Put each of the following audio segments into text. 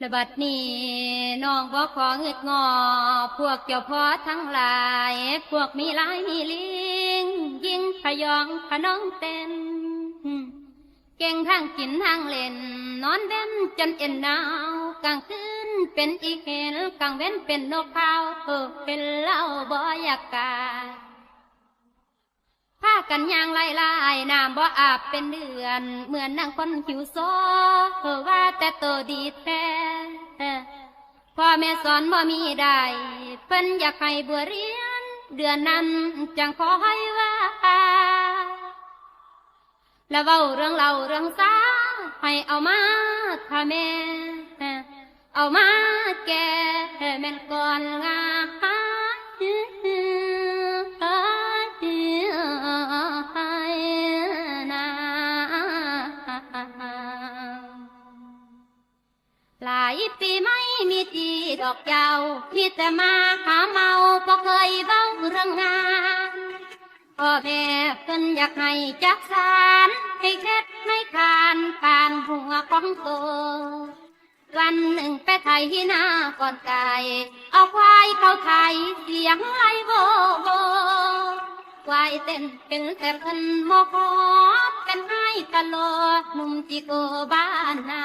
และบัดนี้น้องบ่ขอเงึดงอ พวกเจ้าพ่อทั้งหลาย พวกมีลายมีลิง ยิงพยองพน้องเต้นเก่งทั้งกินทั้งเล่น นอนเว้นจนเอ็นหนาวกลางคืนเป็นอีเห็นกลางเว้นเป็นนกเขาเออเป็นเหล่าบ่อยากกาผ้ากันยางไล่ไล่น้ำบ่อาบเป็นเดือน เหมือนนางคนผิวโซเออว่าแต่โตดีแท้ พ่อแม่สอนบ่มีได้เพิ่นอยากให้บัวเรียน เดือนนั้นจังขอให้ว่า แล้วเว้าเรื่องเราเรื่องสาให้เอามาถ้าแม่ เอามาแก่แม่นก่อนงา ไม่มีทีดอกเจ้ามีแต่มาหาเมาบ่เคยเบ้าเรื่องงานพ่อแม่เพิ่นอยากให้จักสารให้เค็ดให้คานผ่านหัวของโตวันหนึ่งไปไทยที่นาก่อนไก่เอาควายเข้าไทยเสียงไล่โบโบควายเต้นเป็นแต่เพิ่นโมโคเป็นให้ตลอดนุ่มที่โกบ้านนา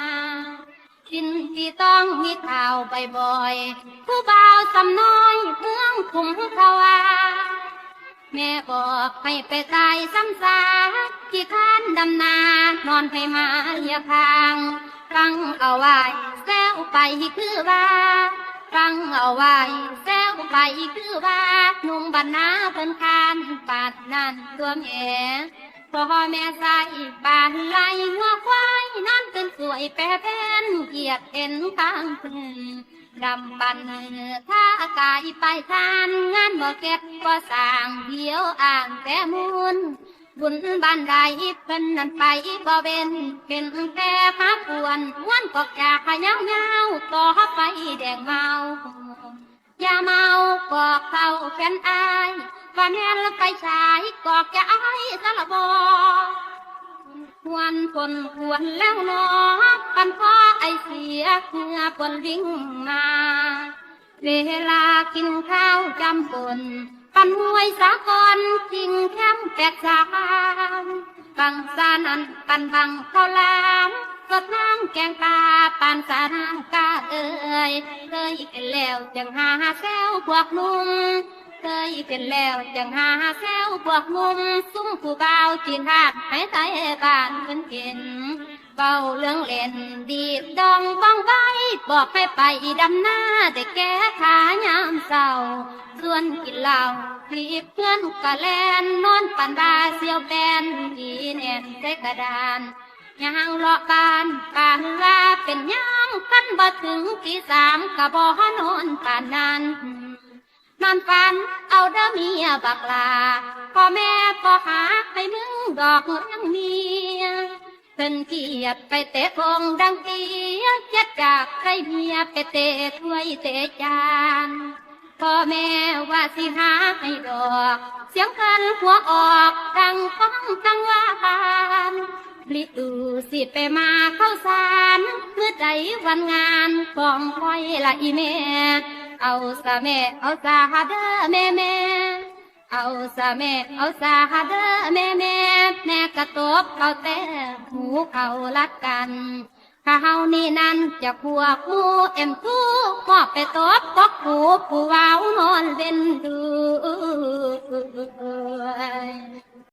สิ่งที่ต้องมีข่าบ่อยๆผู้บ่าวสำน้อยเมืองคุมทวาแม่บอกให้ไปตายซ้ำซากที่ข้านดำนานอนให้มาเลียคางฟังเอาไว้แซวไปคือว่าฟังเอาไว้แซวไปคือว่าหนุ่มบ้านนาเพิ่นคานปาดนั่นตัวแม่พ่อแม่ใส่บานไล่หัว วยแปรแผ่นเหยียดเอ็นกลางคืนดำบันถ้ากายไปทานงานบ่เก็บบ่สร้างเดียวอ่างแต่มูลบุญบ้านใดเพิ่นนั่นไปบ่เป็นเป็นแต่พาปวนวันกอกจากขยาวยาวต่อไปแดงเมาอย่าเมากอเข้าแฟนอายว่าแม่นไปชายกอกจะอายสารบอ ควรคนควรแล้วเนอปันพ่อไอเสียเหงื่อปนวิ่งมา เวลากินข้าวจำปนปันมวยสากลจริงแคมแปดสามบังสานันปันบังข้าวหลามสดน้ำแกงปลาปันสารางกาเอ่ยเคยเป็นแล้วจังหาแซวพวกนุ่ม เคยเป็นแล้วจังหาแซวพวกงุมซุ่มผู้เบาจีนหาดให้ไทยบ้านเพิ่นเห็นเบาเรื่องเล่นดีดดองบ้องใบบอกให้ไปดำหน้าแต่แก้ขายามเศร้าส่วนกินเหล้ารีบเพื่อนกะแลนนอนปันบาเสียวแบนดีแน่นใส่กระดานยางเลาะบานปานว่าเป็นยามกันบ่ถึงที่สามกะบ่นอนปานนั้น นอนฝันเอาเด้อเมียบักลาพ่อแม่พ่อหาให้มึงดอกยังเมียเพิ่นเกียบไปเตะกงดังเกียเจ็ดจากใครเมียไปเตะถ้วยเตะจานพ่อแม่ว่าสิหาให้ดอก เสียงกันหัวออกดังฟังตังวานลิตูสิไปมาเข้าสารเมื่อใจวันงานกองคอยละอีแม่ เอาสาม่เอาสาหาเด้แม่แม่เอาสาม่เอาสาหาเด้แม่แม่แม่กระตบเอาแต่หูเขารักกันข้าเฮานี่นั่นจะขัวคู่เอ็มคู่มอบไปตบก็กหูผู้ว้าวนอนเล่นดู